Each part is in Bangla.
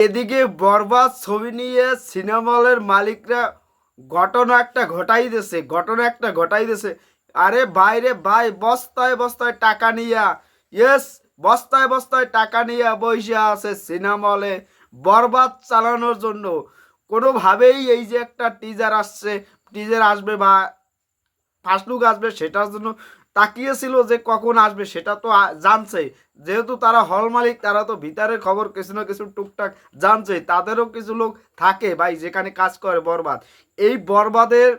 এদিকে বরবাদ ছবি নিয়ে সিনেমা হলের মালিকরা ঘটনা একটা ঘটাই দিছে, ঘটনা একটা ঘটাই দিছে। আরে বাইরে ভাই, বস্তায় বস্তায় টাকা নিয়া ইয়েস বস্তায় বস্তায় টাকা নিয়ে বসে আছে সিনেমা হলে বরবাদ চালানোর জন্য। কোনোভাবেই এই যে একটা টিজার আসছে টিজার আসবে বা ফার্স্ট লুক আসবে সেটার জন্য তাকিয়েছিল যে কখন আসবে, সেটা তো জানছে যেহেতু তারা হল মালিক, তারা তো ভিতরের খবর কিছু না কিছু টুকটাক জানছে তাদেরও কিছু লোক থাকে ভাই, যেখানে কাজ করে বরবাদ। এই বরবাদের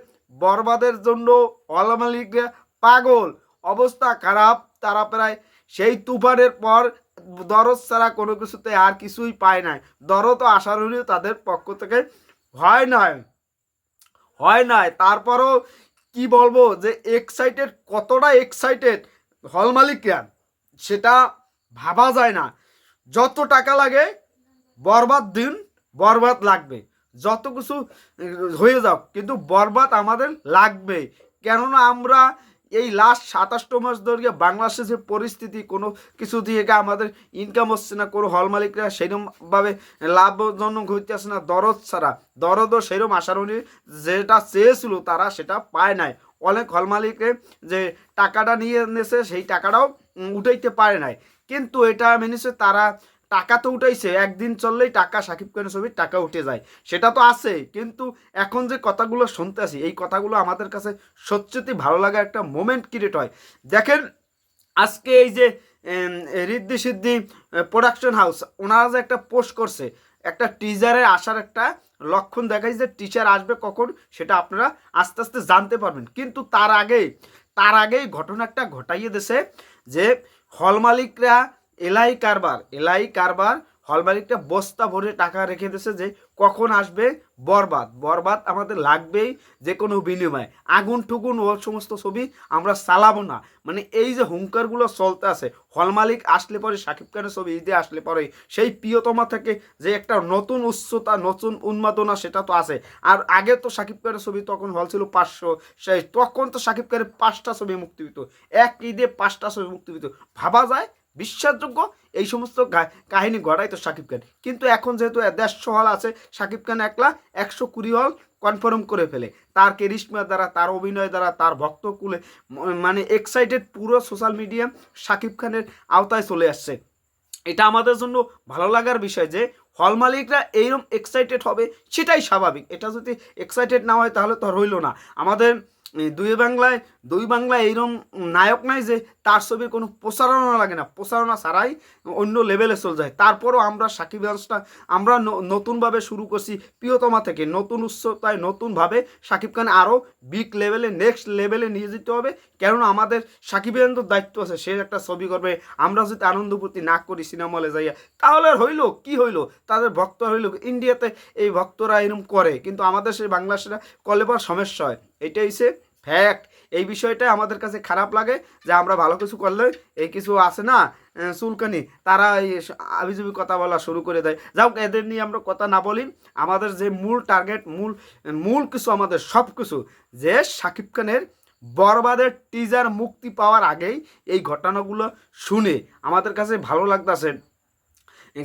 বরবাদের জন্য হল মালিকরা পাগল। অবস্থা খারাপ, তারা প্রায় সেই তুফানের পর দরদ ছাড়া কোনো কিছুতে আর কিছুই পায় তো আশার হলেও তাদের পক্ষ থেকে হয় নয় হয় নাই। তারপরও কি বলব যে এক্সাইটেড কতটা এক্সাইটেড হল মালিকরা, সেটা ভাবা যায় না। যত টাকা লাগে, বরবাদ দিন, বরবাদ লাগবে। যত কিছু হয়ে যাও কিন্তু বরবাদ আমাদের লাগবে কেননা আমরা এই লাস্ট সাতাশটো মাস ধরে বাংলাদেশের যে পরিস্থিতি, কোনো কিছু দিয়ে আমাদের ইনকাম হচ্ছে না, কোনো হল মালিকরা সেরকমভাবে লাভজনক হইতে হইতেছে না, দরদ ছাড়া। দরদও সেরকম আশার অনুযায়ী যেটা চেয়েছিল তারা সেটা পায় নাই। অনেক হল মালিকে যে টাকাটা নিয়ে এনেছে, সেই টাকাটাও উঠাইতে পারে নাই। কিন্তু এটা মেনেছে তারা টাকা তো উঠাইছে, একদিন চললেই টাকা, সাকিব খানের ছবির টাকা উঠে যায়। সেটা তো আছে, কিন্তু এখন যে কথাগুলো শুনতে আসি, এই কথাগুলো আমাদের কাছে সত্যি ভালো লাগা একটা মোমেন্ট ক্রিয়েট হয়। দেখেন, আজকে এই যে রিদ্ধি সিদ্ধি প্রোডাকশন হাউস ওনারা যে একটা পোস্ট করছে, একটা টিজারের আসার একটা লক্ষণ দেখাই যে টিচার আসবে কখন, সেটা আপনারা আস্তে আস্তে জানতে পারবেন। কিন্তু তার আগে, তার আগেই ঘটনা একটা ঘটাইয়ে দিছে যে, হল মালিকরা এলাই কারবার এলাই কারবার হল মালিকটা বস্তা ভরে টাকা রেখে দিয়েছে যে কখন আসবে? বরবাদ। বরবাদ আমাদের লাগবেই যে কোনো বিনিময়ে। আগুন টুকুন ও সমস্ত ছবি আমরা চালাবো না। মানে এই যে হুঙ্কারগুলো চলতে আছে হল মালিক আসলে পরে, সাকিব খানের ছবি ঈদে আসলে পরে, সেই প্রিয়তমা থেকে যে একটা নতুন উচ্চতা, নতুন উন্মাদনা সেটা তো আছে। আর আগে তো সাকিব খানের ছবি তখন হল ছিল পাঁচশো, সেই তখন তো সাকিব খানের পাঁচটা ছবি মুক্তি পেত এক ঈদে পাঁচটা ছবি মুক্তি পেত ভাবা যায় বিশ্বাসযোগ্য? এই সমস্ত কাহিনী গড়াই তো সাকিব খান। কিন্তু এখন যেহেতু দেড়শো হল আছে, সাকিব খান একলা একশো কুড়ি হল কনফার্ম করে ফেলে। তার কেরিশমার দ্বারা, তার অভিনয় দ্বারা, তার ভক্তকুলে মানে এক্সাইটেড পুরো সোশ্যাল মিডিয়া সাকিব খানের আওতায় চলে আসছে। এটা আমাদের জন্য ভালো লাগার বিষয় যে, হল মালিকরা এইরকম এক্সাইটেড হবে, সেটাই স্বাভাবিক। এটা যদি এক্সাইটেড না হয় তাহলে তো আর হইল না। আমাদের দুই বাংলায় দুই বাংলায় এইরকম নায়ক নাই যে তার ছবির কোনো প্রচারণা লাগে না। প্রচারণা ছাড়াই অন্য লেভেলে চলে যায়। তারপরও আমরা সাকিব হাসানটা আমরা নতুনভাবে শুরু করছি প্রিয়তমা থেকে। নতুন উচ্চতায়, নতুনভাবে সাকিব খান আরও বিগ লেভেলে নেক্সট লেভেলে নিয়ে যেতে হবে। কেননা আমাদের সাকিব খানের দায়িত্ব আছে, সে একটা ছবি করবে। আমরা যদি আনন্দ ফুর্তি না করি সিনেমা হলে যাইয়া, তাহলে হইল? কি হইল? তাদের ভক্ত হইল? ইন্ডিয়াতে এই ভক্তরা এরকম করে। কিন্তু আমাদের সেই বাংলাদেশরা কলে পর সমস্যা হয়। এটাই হচ্ছে ফ্যাক্ট এই বিষয়টা আমাদের কাছে খারাপ লাগে যে আমরা ভালো কিছু করলে এই কিছু আছে না চুলকানি। তারা এই আবিজুবি কথা বলা শুরু করে দেয়। যাও এদের নিয়ে আমরা কথা না বলি। আমাদের যে মূল টার্গেট মূল মূল কিছু আমাদের সব কিছু, যে সাকিব খানের বরবাদের টিজার মুক্তি পাওয়ার আগেই এই ঘটনাগুলো শুনে আমাদের কাছে ভালো লাগতেছে।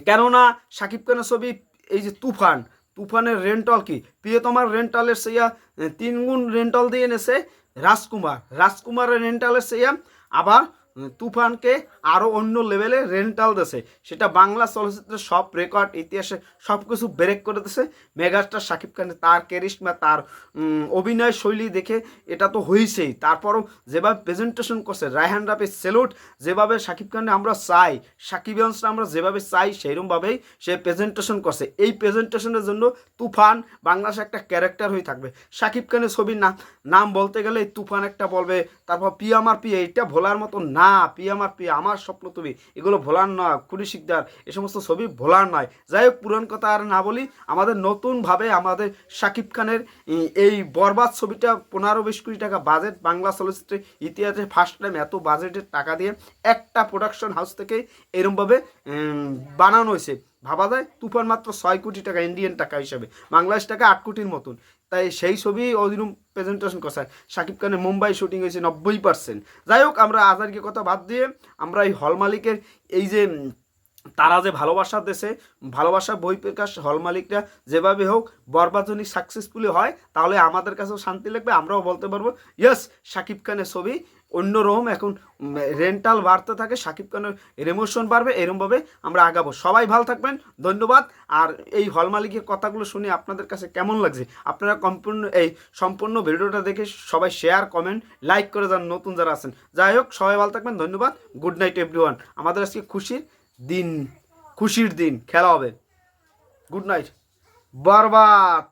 কেননা সাকিব খানের ছবি এই যে তুফান তুফানের রেন্টাল কি? প্রিয়তমার রেন্টালের সেইয়া তিনগুণ রেন্টল দিয়ে এনেছে রাজকুমার। রাজকুমারের রেন্টালের সেইয়া আবার তুফানকে আরও অন্য লেভেলে রেন্টাল দেশে সেটা বাংলা চলচ্চিত্রের সব রেকর্ড ইতিহাসে সব কিছু ব্রেক করে দিয়েছে। মেগাস্টার সাকিব খানের তার ক্যারিশমা তার অভিনয় শৈলী দেখে এটা তো হয়েছেই। তারপরও যেভাবে প্রেজেন্টেশন করছে, রায়হান রাফি সেলুট যেভাবে সাকিব খানে আমরা চাই সাকিবিয়ান্সরা আমরা যেভাবে চাই সেইরকমভাবেই সে প্রেজেন্টেশন করছে। এই প্রেজেন্টেশনের জন্য তুফান বাংলাদেশে একটা ক্যারেক্টার হয়ে থাকবে। সাকিব খানের ছবির না, নাম বলতে গেলে তুফান একটা বলবে, তারপর পি আমার পি এইটা ভোলার মতো না পি আমার পি আমার স্বপ্ন তুমি। এগুলো ভোলার নয়, খুনি শিকদার, এ সমস্ত ছবি ভোলার নয়। যাই হোক পুরান কথা আর না বলি, আমাদের নতুনভাবে আমাদের শাকিব খানের এই বরবাদ ছবিটা পনেরো বিশ কোটি টাকা বাজেট বাংলা চলচ্চিত্রের ইতিহাসে ফার্স্ট টাইম এত বাজেটের টাকা দিয়ে একটা প্রোডাকশন হাউস থেকে এরমভাবে বানানো হয়েছে। ভাবা যায়? তুফান মাত্র ছয় কোটি টাকা ইন্ডিয়ান টাকা হিসাবে। বাংলাদেশ টাকা আট কোটির মতন। তাই সেই ছবি ওইরকম প্রেজেন্টেশন করছে সাকিব খানের মুম্বাই শুটিং হয়েছে নব্বই পার্সেন্ট যাই হোক, আমরা আজারকে কথা বাদ দিয়ে আমরা এই হল মালিকের এই যে তারা যে ভালোবাসা দেশে, ভালোবাসা বই প্রকাশ হল মালিকরা যেভাবে হোক বরবাদ সাকসেসফুলি হয়, তাহলে আমাদের কাছেও শান্তি লাগবে, আমরাও বলতে পারব ইয়েস শাকিব খানের ছবি অন্যরকম এখন রেন্টাল বাড়তে থাকে শাকিব খানের রেমোশন বাড়বে, এরমভাবে আমরা আগাবো। সবাই ভালো থাকবেন, ধন্যবাদ। আর এই হল মালিকের কথাগুলো শুনে আপনাদের কাছে কেমন লাগছে? আপনারা সম্পূর্ণ, এই সম্পূর্ণ ভিডিওটা দেখে সবাই শেয়ার কমেন্ট লাইক করে যান, নতুন যারা আছেন। যাই হোক, সবাই ভালো থাকবেন, ধন্যবাদ। গুড নাইট এভরিওয়ান আমাদের আজকে খুশির দিন খুশির দিন, খেলা হবে। গুড নাইট বরবাদ!